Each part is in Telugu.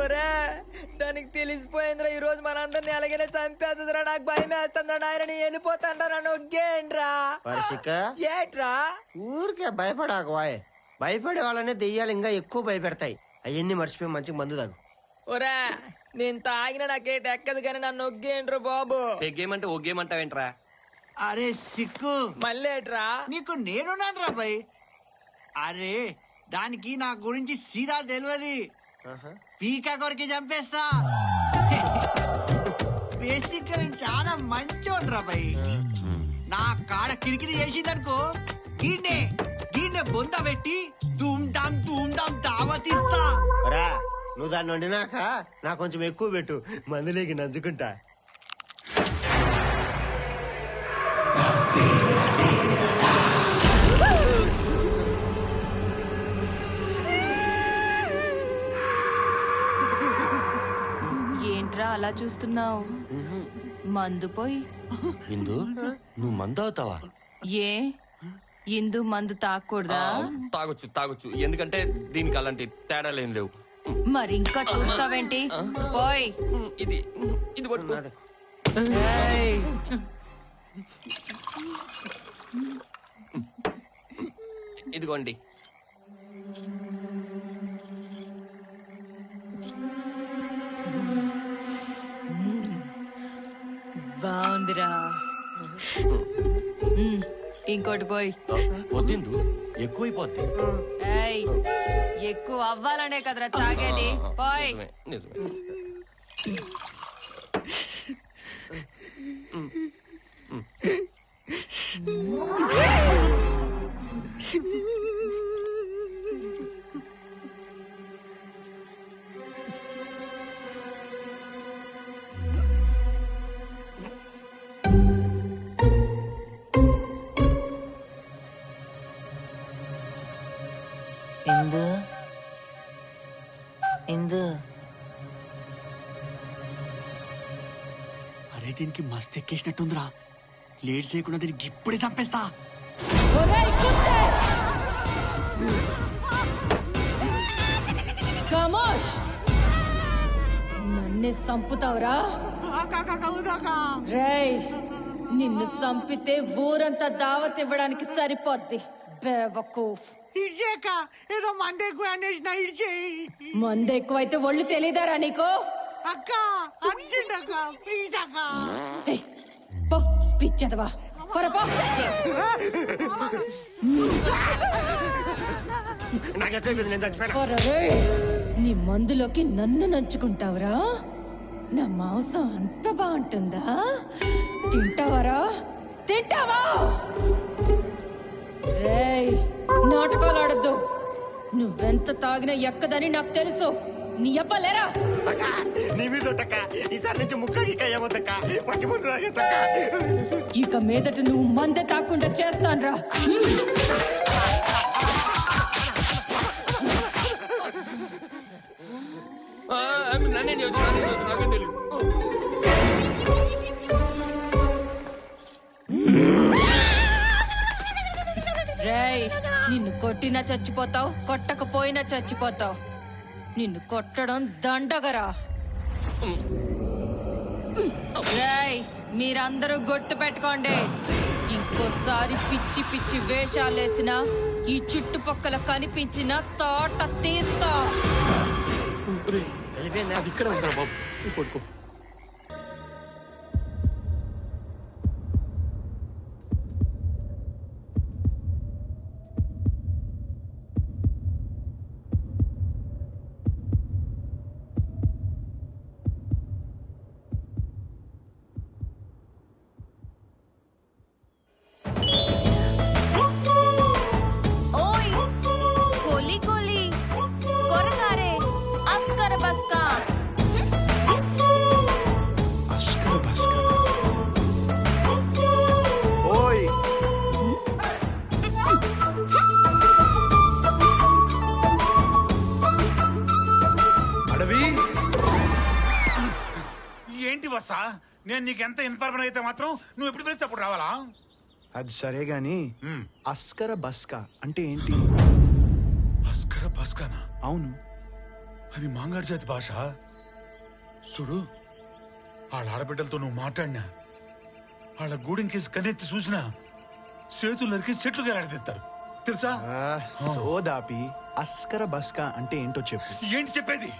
ఒరే దానికి తెలిసిపోయిందిరా ఈ రోజు మనందరిని ఎలాగైనా చంపేస్తుందిరా. నాకు భయం వేస్తుందిరా. నాయన నేను వెళ్ళిపోతాండ్రా నన్ను ఒగ్గేయండ్రా వర్షిక ఏట్రా? ఊరికే భయపడాకు వాయ్. భయపడే వాళ్ళనే దెయ్యాలు ఇంకా ఎక్కువ భయపెడతాయి. అవన్నీ మర్చిపోయి మంచిగా మందు తాగు. ఒరే నేను తాగిన నాకేట ఎక్కదు కానీ నన్ను ఒగ్గేయండ్రా బాబు. గేమ్ అంటే ఓ గేమ్ అంటావేంట్రా అరే సిక్కు. మళ్ళీ ఏట్రా నీకు నేనున్నాను రా భయ్ అరే దానికి నా గురించి సీదా తెలియదు పీకా కొరికి చంపేస్తా. బేసిక్గా నేను చాలా మంచోడు రా భయ్. నా కాడ కిరికిరి చేసిందనుకో గీడ్నే గీడ్నే బొంద పెట్టి ధూమ్ ధామ్ ధూమ్ ధామ్ దావతిస్తా. రా నువ్వు దాన్ని వండినాక నాకు కొంచెం ఎక్కువ పెట్టు. మందులోకి నంచుకుంటా ఏంట్రా అలా చూస్తున్నావు? మందు పోయి. ఇందు నువ్వు మందు అవుతావా ఏ? ఇందు మందు తాగకూడదా? తాగొచ్చు తాగొచ్చు. ఎందుకంటే దీనికి అలాంటి తేడాలు లేవు. మరి ఇంకా చూస్తావేంటి? పోయ్. ఇది ఇది. ఇదిగోండి. ఇంకోటి పోయ్. వద్దిందు ఎక్కువైపోద్ది. ఏయ్ ఎక్కువ అవ్వాలనే కదరా తాగేది. పోయ్. నిజమే. దీనికి మస్తు ఎక్కేసినట్టుందిరా. లేట్ చేయకుండా దీనికి ఇప్పుడే చంపేస్తా! నన్నే సంపుతావురా రేయ్ నిన్ను చంపితే ఊరంతా దావత్ ఇవ్వడానికి సరిపోద్ది. బేవకూఫ్. ఇడ్చేక ఏదో మంది ఎక్కువ అనేసిన ఇడ్చేయి. మందు ఎక్కువైతే ఒళ్ళు తెలీదారా నీకు? అక్క అర్జెంట్ అక్క ప్లీజ్ పిచ్చదవా పొరపో నీ మందులోకి నన్ను నంచుకుంటావురా? నా మాంసం అంత బాగుంటుందా? తింటావరా? తింటావా? రేయ్ నాటకాలు ఆడద్దు. నువ్వెంత తాగినా ఎక్కదని నాకు తెలుసు. నీ అబ్బలేరా? అక్క, నీ మీద ఒట్టక్క. ఈసారి నుంచి ముక్క గిక్క ఏమొద్దక్క. పచ్చి ముందు తాగేచ్చక్క. ఇక మీదట నువ్వు మందే తాకుండా చేస్తాన్రా. ఆ, నన్నేం చదువు నన్నేం చదువు నాకేం తెలియదు రేయ్ నిన్ను కొట్టినా చచ్చిపోతావు కొట్టకపోయినా చచ్చిపోతావు. నిన్ను కొట్టడం దండగరా. రేయ్ మీరందరూ గొట్టు పెట్టుకోండి. ఇంకోసారి పిచ్చి పిచ్చి వేషాలేసిన ఈ చుట్టుపక్కల కనిపించిన తోట తీస్తా. ఇక్కడ ఉంటారా బాబు. నేను నీకు ఎంత ఇన్ఫార్మర్ అయితే మాత్రం నువ్వు ఎప్పుడు పిలిస్తే అప్పుడు రావాలా? అది సరే గాని మ్మ్. అస్కర బస్కా అంటే ఏంటి? అస్కర బస్కానా? అవును. అది మాంగాడి జాతి భాష. చూడు వాళ్ళ ఆడబిడ్డలతో నువ్వు మాట్లాడినా వాళ్ళ గూడెం కేసు కన్నెత్తి చూసినా చేతులు నరికి చెట్లు గెలాడదీస్తారు తెలుసా? సోదాపి అస్కర బస్కా అంటే ఏంటో చెప్పు. ఏంటి చెప్పేది?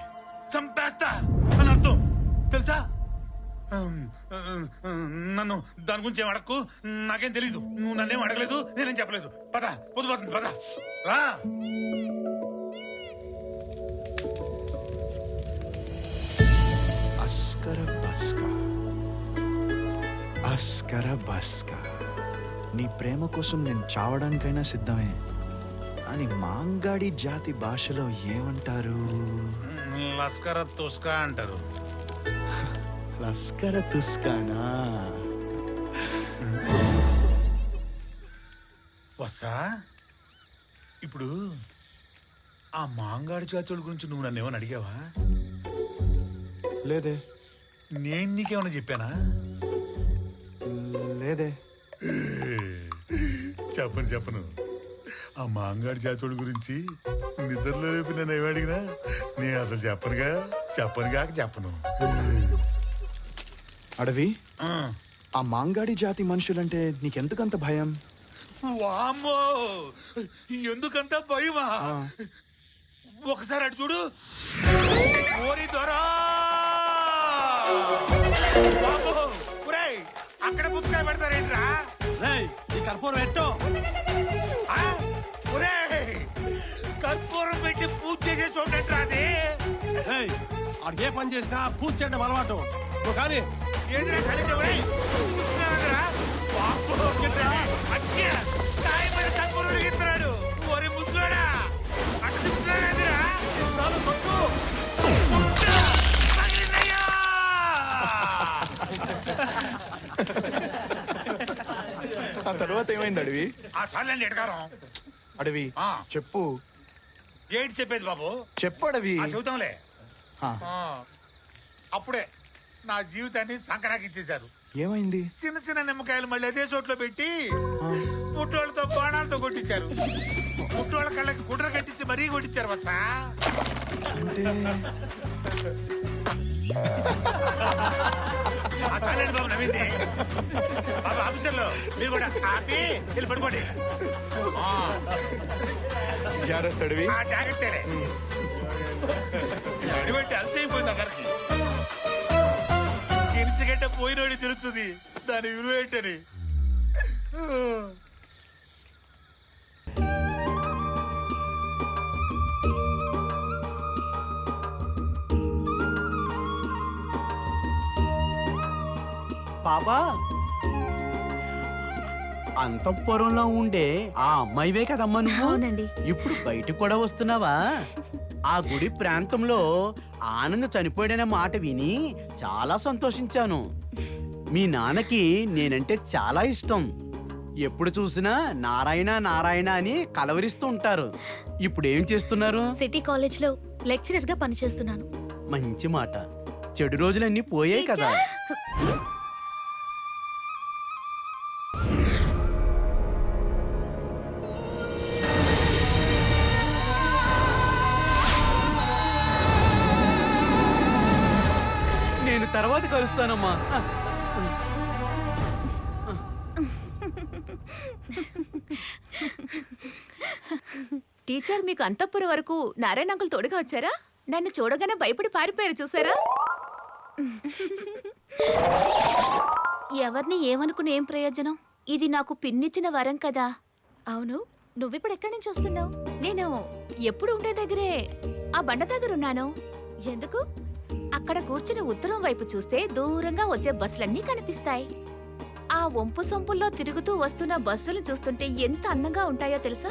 చంపేస్తా అని అర్థం. తెలుసా? నన్ను దాని గురించి ఏం అడక్కు? నాకేం తెలీదు. నువ్వు నన్నేం అడగలేదు నేనేం చెప్పలేదు. పద పొద్దుపోతుంది పద. రా. అస్కర బస్కా. అస్కర బస్కా. నీ ప్రేమ కోసం నేను చావడానికైనా సిద్ధమే. కానీ మాంగాడి జాతి భాషలో ఏమంటారు? లస్కర తుస్కా అంటారు. లస్కర తుస్కానా వస్తా ఇప్పుడు ఆ మాంగాడి జాతుల గురించి నువ్వు నన్ను ఏమైనా అడిగావా? లేదే. నేను నీకేమైనా చెప్పానా? లేదే. చెప్పను చెప్పను. ఆ మాంగాడి జాతుడి గురించి నిద్రలో రేపు నన్ను ఏమి అడిగినా నేను అసలు చెప్పనుగా చెప్పనుగా చెప్పను. అడవి? ఆ. మాంగాడి జాతి మనుషులంటే నీకెందుకంత భయం? వామ్మో! ఎందుకంత భయమా? ఒకసారి అటు చూడు. ఓరి దొరా! అక్కడ పుస్తకాలు పెడతారేంట్రా ఈ కర్పూరం పెట్టు కర్పూరం పెట్టి పూజ చేసే చూడండిరా అది? ఆడికి ఏ పని చేసినా పూజ చేయడం అలవాటు. కానీ ఆ తర్వాత ఏమైంది అడవి? ఆ సార్లండి ఎడకారం అడవి. చెప్పు. ఏంటి చెప్పేది బాబు? చెప్పు అడవి. చెబుతాంలే. అప్పుడే. నా జీవితాన్ని సంకరాకి ఇచ్చేశారు ఏమైంది? చిన్న చిన్న నిమ్మకాయలు మళ్ళీ అదే చోట్లో పెట్టి పుట్టోళ్ళతో బాణాలతో కొట్టించారు. పుట్టోళ్ళ కళ్ళకి గుడ్ర కట్టించి మరీ కొట్టించారు బస్సా అంటే? ఆ సార్లండి బాబు నవ్వింది. బాబు ఆఫీసర్లు మీరు కూడా ఆపి వెళ్ళి పడుకోండి. ఆ, జాగ్రత్త అలసైపోయింది అక్కడికి పోయినోడి తెలుస్తుంది. దాని విలువ ఏంటని. పాపా అంతఃపురంలో ఉండే ఆ అమ్మాయివే కదమ్మా నువ్వు? అవునండి. ఇప్పుడు బయటకు కూడా వస్తున్నావా? ఆ గుడి ప్రాంతంలో ఆనంద్ చనిపోయాడనే మాట విని చాలా సంతోషించాను. మీ నాన్నకి నేనంటే చాలా ఇష్టం. ఎప్పుడు చూసినా నారాయణ నారాయణ అని కలవరిస్తూ ఉంటారు. ఇప్పుడు ఏం చేస్తున్నారు? సిటీ కాలేజ్లో లెక్చరర్గా పనిచేస్తున్నాను. మంచి మాట. చెడు రోజులన్నీ పోయాయి కదా. కలుస్తానమ్మా టీచర్ మీకు అంతఃపురం వరకు నారాయణ అంకుల్ తోడుగా వచ్చారా? నన్ను చూడగానే భయపడి పారిపోయారు చూసారా? ఎవరిని ఏమనుకుని ఏం ప్రయోజనం? ఇది నాకు పిన్నిచ్చిన వరం కదా. అవును నువ్విప్పుడు ఎక్కడి నుంచి వస్తున్నావు? నేను ఎప్పుడు ఉండే దగ్గరే. ఆ బండ దగ్గర ఉన్నాను ఎందుకు? అక్కడ కూర్చుని ఉత్తరం వైపు చూస్తే దూరంగా వచ్చే బస్సులన్నీ కనిపిస్తాయి. ఆ వంపు సొంపుల్లో తిరుగుతూ వస్తున్న బస్సులు చూస్తుంటే ఎంత అందంగా ఉంటాయో తెలుసా?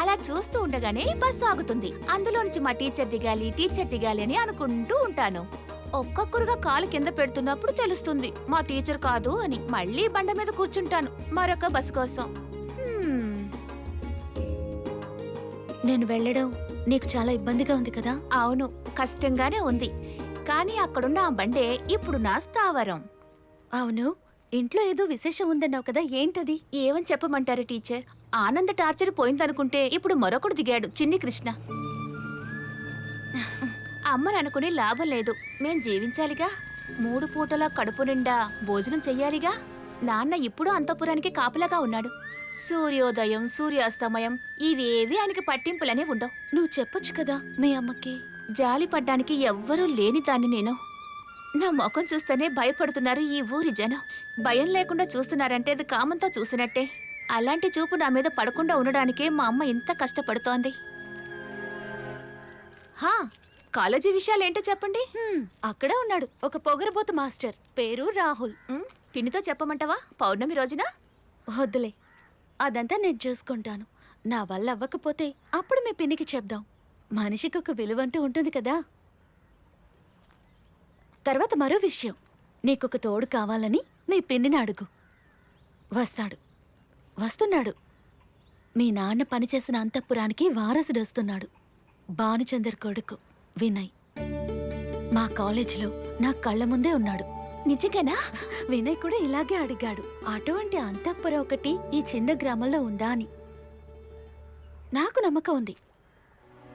అలా చూస్తూ ఉండగానే బస్సు ఆగుతుంది. అందులోంచి మా టీచర్ దిగాలి టీచర్ దిగాలి అని అనుకుంటూ ఉంటాను. ఒక్కొక్కరుగా కాలు కింద పెడుతున్నప్పుడు తెలుస్తుంది మా టీచర్ కాదు అని. మళ్ళీ బండ మీద కూర్చుంటాను మరొక బస్సు కోసం. నేను వెళ్ళడం నీకు చాలా ఇబ్బందిగా ఉంది కదా? అవును కష్టంగానే ఉంది. కానీ అక్కడున్న ఆ బండే ఇప్పుడు నా స్థావరం. అవును ఇంట్లో ఏదో విశేషం ఉందన్నావు కదా ఏంటది? ఏమని చెప్పమంటారు టీచర్? ఆనంద టార్చర్ పోయిందనుకుంటే ఇప్పుడు మరొకడు దిగాడు చిన్ని కృష్ణ. అమ్మని అనుకుని లాభం లేదు మేం జీవించాలిగా. మూడు పూటల కడుపు నిండా భోజనం చెయ్యాలిగా. నాన్న ఇప్పుడు అంతపురానికి కాపలాగా ఉన్నాడు. సూర్యోదయం సూర్యాస్తమయం ఇవేవి ఆయనకి పట్టింపులనే ఉండవు. నువ్వు చెప్పొచ్చు కదా మీ అమ్మకి? జాలి పడ్డానికి ఎవ్వరూ లేని దాన్ని నేను. నా ముఖం చూస్తేనే భయపడుతున్నారు ఈ ఊరి జనం. భయం లేకుండా చూస్తున్నారంటే అది కామంతో చూసినట్టే. అలాంటి చూపు నా మీద పడకుండా ఉండడానికే మా అమ్మ ఇంత కష్టపడుతోంది. హా కాలేజీ విషయాలేంటో చెప్పండి. అక్కడే ఉన్నాడు. ఒక పొగరబోతు మాస్టర్. పేరు రాహుల్. ఉమ్, పిన్నితో చెప్పమంటావా? పౌర్ణమి రోజున? వద్దులే. అదంతా నేను చూసుకుంటాను. నా వల్ల అవ్వకపోతే అప్పుడు మీ పిన్నికి చెప్దాం. మనిషికి ఒక విలువ అంటూ ఉంటుంది కదా. తర్వాత మరో విషయం. నీకొక తోడు కావాలని మీ పిన్నిని అడుగు. వస్తాడు. వస్తున్నాడు. మీ నాన్న పనిచేసిన అంతఃపురానికి వారసుడు వస్తున్నాడు. భానుచందర్ కొడుకు వినయ్. మా కాలేజీలో నా కళ్ళ ముందే ఉన్నాడు. నిజంగానా? వినయ్ కూడా ఇలాగే అడిగాడు. అటువంటి అంతఃపురం ఒకటి ఈ చిన్న గ్రామంలో ఉందా అని. నాకు నమ్మకం ఉంది.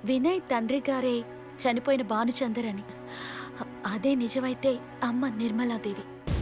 వినయ్ తండ్రి గారే చనిపోయిన భానుచందర్ అని. అదే నిజమైతే అమ్మ నిర్మలాదేవి.